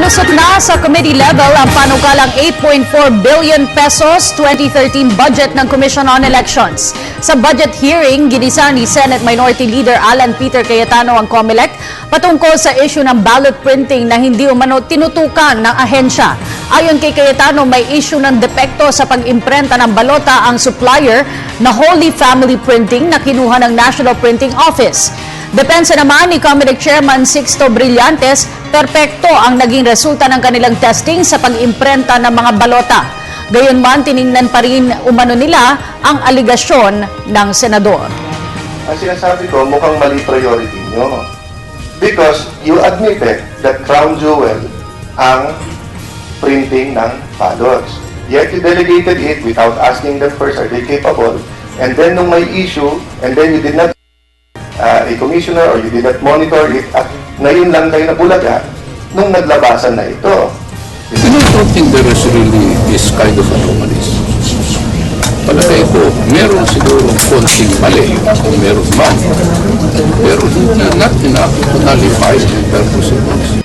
Nalusot na sa committee level ang panukalang 8.4 billion pesos 2013 budget ng Commission on Elections. Sa budget hearing, ginisa ni Senate Minority Leader Alan Peter Cayetano ang COMELEC patungkol sa issue ng ballot printing na hindi umano tinutukan ng ahensya. Ayon kay Cayetano, may issue ng depekto sa pag-imprenta ng balota ang supplier na Holy Family Printing na kinuha ng National Printing Office. Depensa naman ni Comelec Chairman Sixto Brillantes, perpekto ang naging resulta ng kanilang testing sa pag-imprenta ng mga balota. Gayunman, tiningnan pa rin umano nila ang aligasyon ng senador. Ang sinasabi ko, mukhang mali priority nyo. Because you admitted that crown jewel ang printing ng ballots. Yet you delegated it without asking them first, are they capable? And then nung may issue, and then you did not uh, a commissioner or you did not monitor it, at ngayon lang kayo nabulaga nung naglabasan na ito. I don't think there is really this kind of anomalies. Palagay ko, meron siguro konting mali, kung meron man. Pero hindi not enough to nullify the purpose of this.